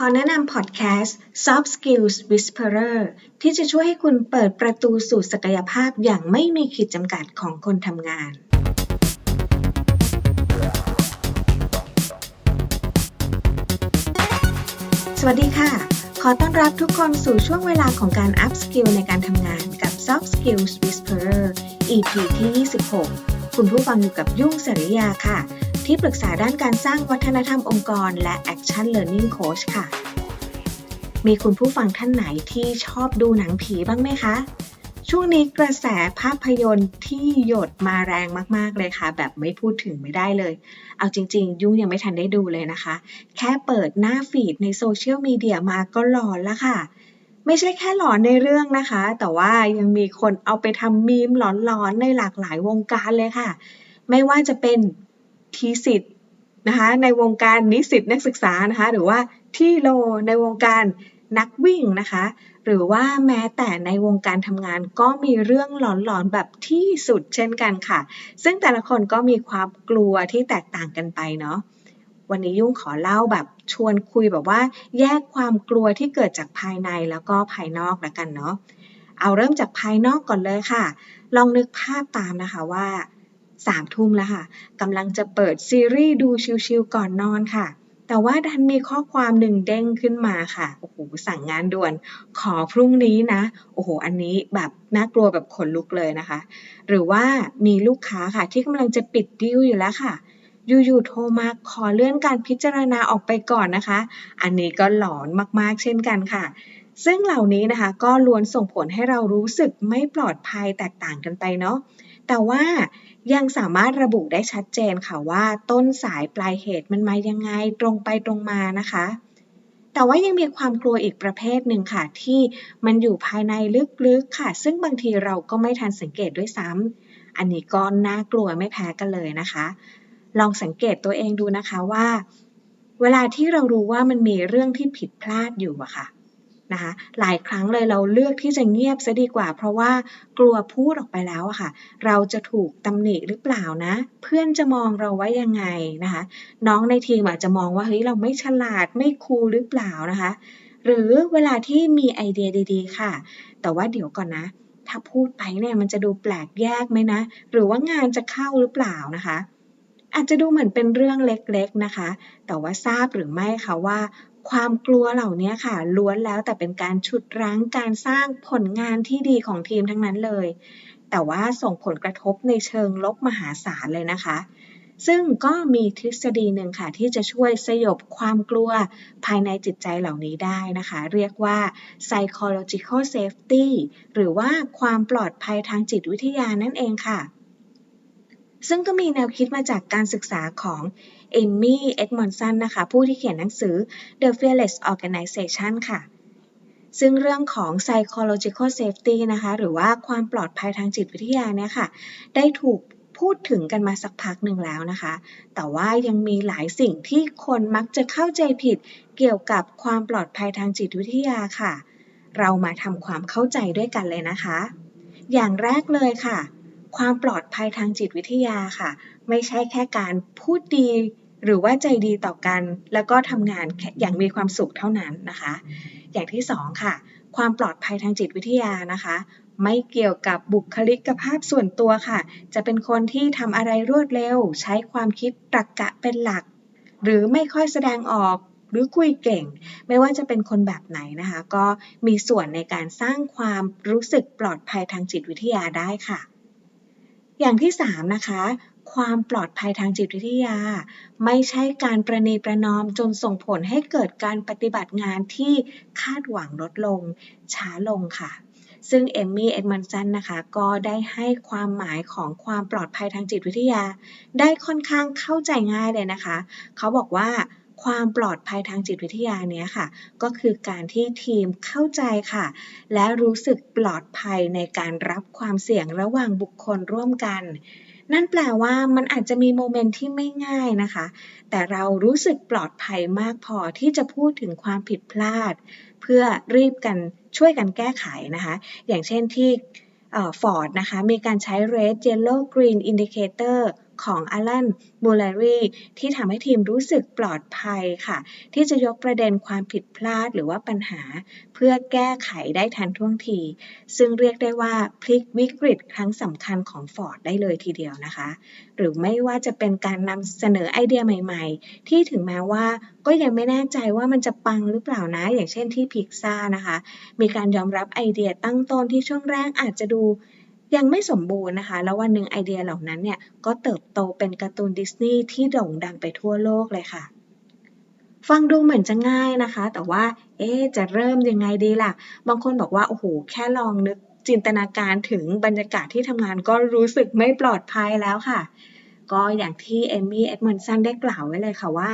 ขอแนะนำพอดแคสต์ Soft Skills Whisperer ที่จะช่วยให้คุณเปิดประตูสู่ศักยภาพอย่างไม่มีขีดจำกัดของคนทำงาน สวัสดีค่ะ ขอต้อนรับทุกคนสู่ช่วงเวลาของการ Up Skill ในการทำงานกับ Soft Skills Whisperer EP ที่ 26 คุณผู้ฟังอยู่กับยุ่งสริยาค่ะ ที่ปรึกษาด้านการสร้างวัฒนธรรมองค์กร และ Action Learning Coach ค่ะ มีคุณผู้ฟังท่านไหนที่ชอบดูหนังผีบ้างไหมคะ ช่วงนี้กระแสภาพยนตร์ที่หยดมาแรงมากๆเลยค่ะ แบบไม่พูดถึงไม่ได้เลย เอาจริง ๆ ยุ่งยังไม่ทันได้ดูเลยนะคะ แค่เปิดหน้าฟีดในโซเชียลมีเดียมาก็หลอนล้วค่ะไม่ใช่แค่หลอนในเรื่องนะคะ แต่ว่ายังมีคนเอาไปทำมีมหลอนๆในหลากหลายวงการเลยค่ะ ไม่ว่าจะเป็น ทีสิทธ์นะคะในวงการนิสิตนักศึกษานะคะหรือว่าที่โลในวงการนักวิ่งนะคะ หรือว่าแม้แต่ในวงการทำงานก็มีเรื่องหลอนๆแบบที่สุดเช่นกันค่ะ ซึ่งแต่ละคนก็มีความกลัวที่แตกต่างกันไปเนาะวันนี้ยุ่งขอเล่าแบบชวนคุยแบบว่า แยกความกลัวที่เกิดจากภายในแล้วก็ภายนอกละกันเนาะเอาเริ่มจากภายนอกก่อนเลยค่ะ ลองนึกภาพตามนะคะว่า สามทุ่มแล้วค่ะกำลังจะเปิดซีรีส์ดูชิลๆก่อนนอนค่ะ แต่ว่าดันมีข้อความหนึ่งเด้งขึ้นมาค่ะโอ้โหสั่งงานด่วน ขอพรุ่งนี้นะโอ้โหอันนี้แบบน่ากลัวแบบขนลุกเลยนะคะ หรือว่ามีลูกค้าค่ะที่กำลังจะปิดดีลอยู่แล้วค่ะอยู่ๆโทรมาขอเลื่อนการพิจารณาออกไปก่อนนะคะ อันนี้ก็หลอนมากๆเช่นกันค่ะ ซึ่งเหล่านี้นะคะก็ล้วนส่งผลให้เรารู้สึกไม่ปลอดภัยแตกต่างกันไปเนาะ แต่ว่า ยังสามารถระบุได้ชัดเจนค่ะว่าต้นสายปลายเหตุมันมายังไงตรงไปตรงมานะคะ แต่ว่ายังมีความกลัวอีกประเภทหนึ่งค่ะ ที่มันอยู่ภายในลึกๆค่ะ ซึ่งบางทีเราก็ไม่ทันสังเกตด้วยซ้ำอันนี้ก็น่ากลัวไม่แพ้กันเลยนะคะ ลองสังเกตตัวเองดูนะคะว่า เวลาที่เรารู้ว่ามันมีเรื่องที่ผิดพลาดอยู่อะค่ะ นะคะหลายครั้งเลยเราเลือกที่จะเงียบซะดีกว่า เพราะว่ากลัวพูดออกไปแล้วอะค่ะ เราจะถูกตำหนิหรือเปล่านะ เพื่อนจะมองเราว่ายังไงนะคะ น้องในทีมอาจจะมองว่าเฮ้ยเราไม่ฉลาดไม่คูลหรือเปล่านะคะ หรือเวลาที่มีไอเดียดี ๆ ค่ะ แต่ว่าเดี๋ยวก่อนนะ ถ้าพูดไปเนี่ยมันจะดูแปลกแยกไหมนะ หรือว่างานจะเข้าหรือเปล่านะคะอาจจะดูเหมือนเป็นเรื่องเล็กๆนะคะ แต่ว่าทราบหรือไม่คะว่า ความกลัวเหล่านี้ค่ะ ล้วนแล้วแต่เป็นการฉุดรั้งการสร้างผลงานที่ดีของทีมทั้งนั้นเลย แต่ว่าส่งผลกระทบในเชิงลบมหาศาลเลยนะคะ ซึ่งก็มีทฤษฎีหนึ่งค่ะ ที่จะช่วยสยบความกลัวภายในจิตใจเหล่านี้ได้นะคะ เรียกว่า psychological safety หรือว่าความปลอดภัยทางจิตวิทยานั่นเองค่ะ ซึ่งก็มีแนวคิดมาจากการศึกษาของเอมมี่ เอ็ดมอนสันนะคะ ผู้ที่เขียนหนังสือ The Fearless Organization ค่ะ ซึ่งเรื่องของ psychological safety นะคะ หรือว่าความปลอดภัยทางจิตวิทยาเนี่ยค่ะ ได้ถูกพูดถึงกันมาสักพักหนึ่งแล้วนะคะ แต่ว่ายังมีหลายสิ่งที่คนมักจะเข้าใจผิดเกี่ยวกับความปลอดภัยทางจิตวิทยาค่ะ เรามาทำความเข้าใจด้วยกันเลยนะคะ อย่างแรกเลยค่ะ ความปลอดภัยทางจิตวิทยาค่ะ ไม่ใช่แค่การพูดดี หรือว่าใจดีต่อกัน แล้วก็ทำงานอย่างมีความสุขเท่านั้นนะคะ อย่างที่สองค่ะ ความปลอดภัยทางจิตวิทยานะคะ ไม่เกี่ยวกับบุคลิกภาพส่วนตัวค่ะ จะเป็นคนที่ทำอะไรรวดเร็ว ใช้ความคิดตรรกกะเป็นหลัก หรือไม่ค่อยแสดงออกหรือคุยเก่ง ไม่ว่าจะเป็นคนแบบไหนนะคะ ก็มีส่วนในการสร้างความรู้สึกปลอดภัยทางจิตวิทยาได้ค่ะ อย่างที่3นะคะ ความปลอดภัยทางจิตวิทยา ไม่ใช่การประนีประนอมจนส่งผลให้เกิดการปฏิบัติงานที่คาดหวังลดลง ช้าลงค่ะซึ่งเอมมี่เอ็ดมันสันนะคะก็ได้ให้ความหมายของความปลอดภัยทางจิตวิทยา ได้ค่อนข้างเข้าใจง่ายเลยนะคะ เขาบอกว่า ความปลอดภัยทางจิตวิทยาเนี้ยค่ะ ก็คือการที่ทีมเข้าใจค่ะ และรู้สึกปลอดภัยในการรับความเสี่ยงระหว่างบุคคลร่วมกัน นั่นแปลว่ามันอาจจะมีโมเมนต์ที่ไม่ง่ายนะคะ แต่เรารู้สึกปลอดภัยมากพอที่จะพูดถึงความผิดพลาด เพื่อรีบกันช่วยกันแก้ไขนะคะ อย่างเช่นที่ฟอร์ดนะคะ มีการใช้ red yellow green indicator ของอลันบูเลรีที่ทำให้ทีมรู้สึกปลอดภัยค่ะ ที่จะยกประเด็นความผิดพลาดหรือว่าปัญหา เพื่อแก้ไขได้ทันท่วงที ซึ่งเรียกได้ว่าพลิกวิกฤตครั้งสำคัญของ Ford ได้เลยทีเดียวนะคะ หรือไม่ว่าจะเป็นการนำเสนอไอเดียใหม่ ๆ ที่ถึงแม้ว่าก็ยังไม่แน่ใจว่ามันจะปังหรือเปล่านะ อย่างเช่นที่พิกซ่านะคะ มีการยอมรับไอเดียตั้งต้นที่ช่วงแรกอาจจะดู ยังไม่สมบูรณ์นะคะ แล้ววันหนึ่งไอเดียเหล่านั้นเนี่ยก็เติบโตเป็นการ์ตูนดิสนีย์ที่โด่งดังไปทั่วโลกเลยค่ะ ฟังดูเหมือนจะง่ายนะคะ แต่ว่า เอ๊จะเริ่มยังไงดีล่ะ บางคนบอกว่า โอ้โห แค่ลองนึกจินตนาการถึงบรรยากาศที่ทำงานก็รู้สึกไม่ปลอดภัยแล้วค่ะ ก็อย่างที่เอมมี่เอ็ดมอนสันได้กล่าวไว้เลยค่ะว่า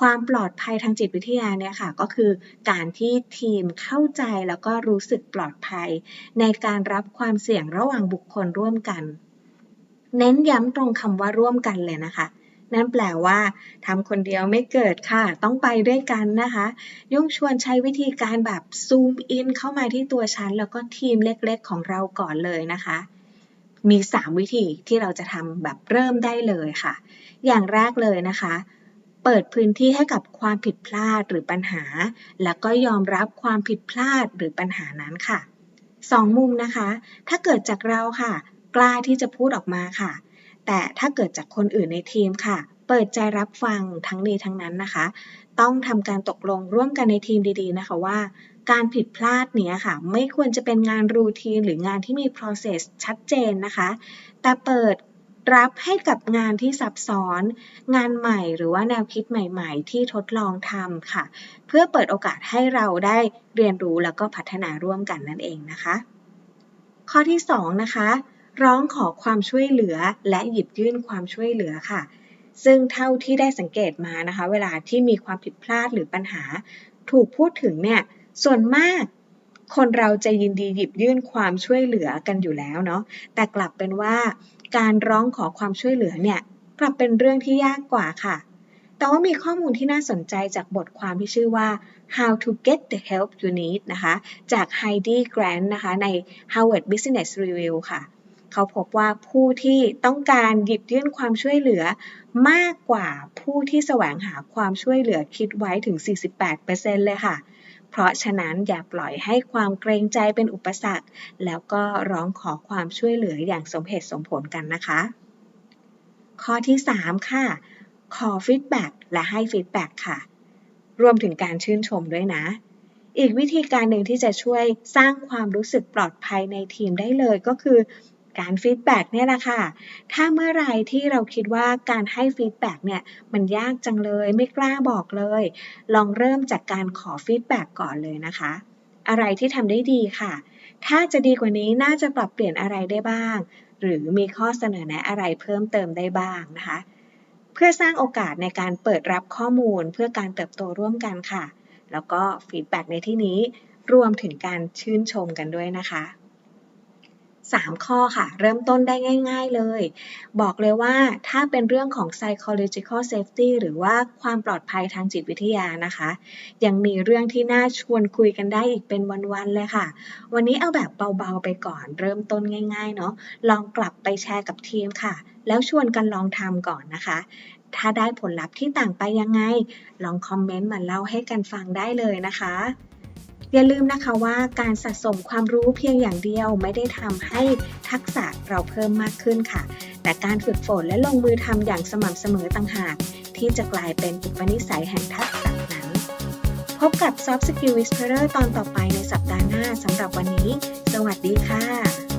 ความปลอดภัยทางจิตวิทยาเนี่ยค่ะก็คือการที่ทีมเข้าใจแล้วก็รู้สึกปลอดภัย ในการรับความเสี่ยงระหว่างบุคคลร่วมกัน เน้นย้ำตรงคำว่าร่วมกันเลยนะคะนั่นแปลว่าทำคนเดียวไม่เกิดค่ะ ต้องไปด้วยกันนะคะ ยุ่งชวนใช้วิธีการแบบซูมอินเข้ามาที่ตัวฉัน แล้วก็ทีมเล็กๆของเราก่อนเลยนะคะ มี 3 วิธีที่เราจะทำแบบเริ่มได้เลยค่ะ อย่างแรกเลยนะคะ เปิดพื้นที่ให้กับความผิดพลาดหรือปัญหา แล้วก็ยอมรับความผิดพลาดหรือปัญหานั้นค่ะสองมุมนะคะ ถ้าเกิดจากเราค่ะ กล้าที่จะพูดออกมาค่ะ แต่ถ้าเกิดจากคนอื่นในทีมค่ะ เปิดใจรับฟังทั้งนี้ทั้งนั้นนะคะ ต้องทำการตกลงร่วมกันในทีมดีๆนะคะว่า การผิดพลาดเนี้ยค่ะ ไม่ควรจะเป็นงานรูทีนหรืองานที่มี process ชัดเจนนะคะ แต่เปิด รับให้กับงานที่ซับซ้อน งานใหม่หรือว่าแนวคิดใหม่ๆ ที่ทดลองทำค่ะ เพื่อเปิดโอกาสให้เราได้เรียนรู้แล้วก็พัฒนาร่วมกันนั่นเองนะคะ ข้อที่2นะคะ ร้องขอความช่วยเหลือและหยิบยื่นความช่วยเหลือค่ะ ซึ่งเท่าที่ได้สังเกตมานะคะ เวลาที่มีความผิดพลาดหรือปัญหา ถูกพูดถึงเนี่ยส่วนมากคนเราจะยินดีหยิบยื่นความช่วยเหลือกันอยู่แล้วเนาะ แต่กลับเป็นว่า การร้องขอความช่วยเหลือเนี่ยกลับเป็นเรื่องที่ยากกว่าค่ะ แต่ว่ามีข้อมูลที่น่าสนใจจากบทความที่ชื่อว่า How to Get the Help You Need นะคะ จาก Heidi Grant นะคะใน Harvard Business Review ค่ะเขาพบว่าผู้ที่ต้องการหยิบยื่นความช่วยเหลือมากกว่าผู้ที่แสวงหาความช่วยเหลือคิดไว้ถึง 48%เลยค่ะ เพราะฉะนั้นอย่าปล่อยให้ความเกรงใจเป็นอุปสรรค แล้วก็ร้องขอความช่วยเหลืออย่างสมเหตุสมผลกันนะคะ ข้อที่ 3 ค่ะ ขอฟีดแบ็กและให้ฟีดแบ็กค่ะ รวมถึงการชื่นชมด้วยนะอีกวิธีการหนึ่งที่จะช่วยสร้างความรู้สึกปลอดภัยในทีมได้เลยก็คือ การฟีดแบ็กเนี่ยแหละค่ะ ถ้าเมื่อไรที่เราคิดว่าการให้ฟีดแบ็กเนี่ยมันยากจังเลยไม่กล้าบอกเลย ลองเริ่มจากการขอฟีดแบ็กก่อนเลยนะคะ อะไรที่ทำได้ดีค่ะ ถ้าจะดีกว่านี้น่าจะปรับเปลี่ยนอะไรได้บ้าง หรือมีข้อเสนอแนะอะไรเพิ่มเติมได้บ้างนะคะ เพื่อสร้างโอกาสในการเปิดรับข้อมูลเพื่อการเติบโตร่วมกันค่ะ แล้วก็ฟีดแบ็กในที่นี้รวมถึงการชื่นชมกันด้วยนะคะ 3 ข้อค่ะ เริ่มต้นได้ง่าย ๆเลย บอกเลยว่าถ้าเป็นเรื่องของ psychological safety หรือว่าความปลอดภัยทางจิตวิทยานะคะ ยังมีเรื่องที่น่าชวนคุยกันได้อีกเป็นวันๆเลยค่ะ วันนี้เอาแบบเบาๆไปก่อน เริ่มต้นง่าย ๆ เนาะลองกลับไปแชร์กับทีมค่ะ แล้วชวนกันลองทำก่อนนะคะถ้าได้ผลลัพธ์ที่ต่างไปยังไง ลองคอมเมนต์มาเล่าให้กันฟังได้เลยนะคะ อย่าลืมนะคะว่าการสะสมความรู้เพียงอย่างเดียวไม่ได้ทำให้ทักษะเราเพิ่มมากขึ้นค่ะ แต่การฝึกฝนและลงมือทำอย่างสม่ำเสมอต่างหาก ที่จะกลายเป็นอุปนิสัยแห่งทักษะนั้น พบกับ Soft Skill Whisperer ตอนต่อไปในสัปดาห์หน้าสำหรับวันนี้ สวัสดีค่ะ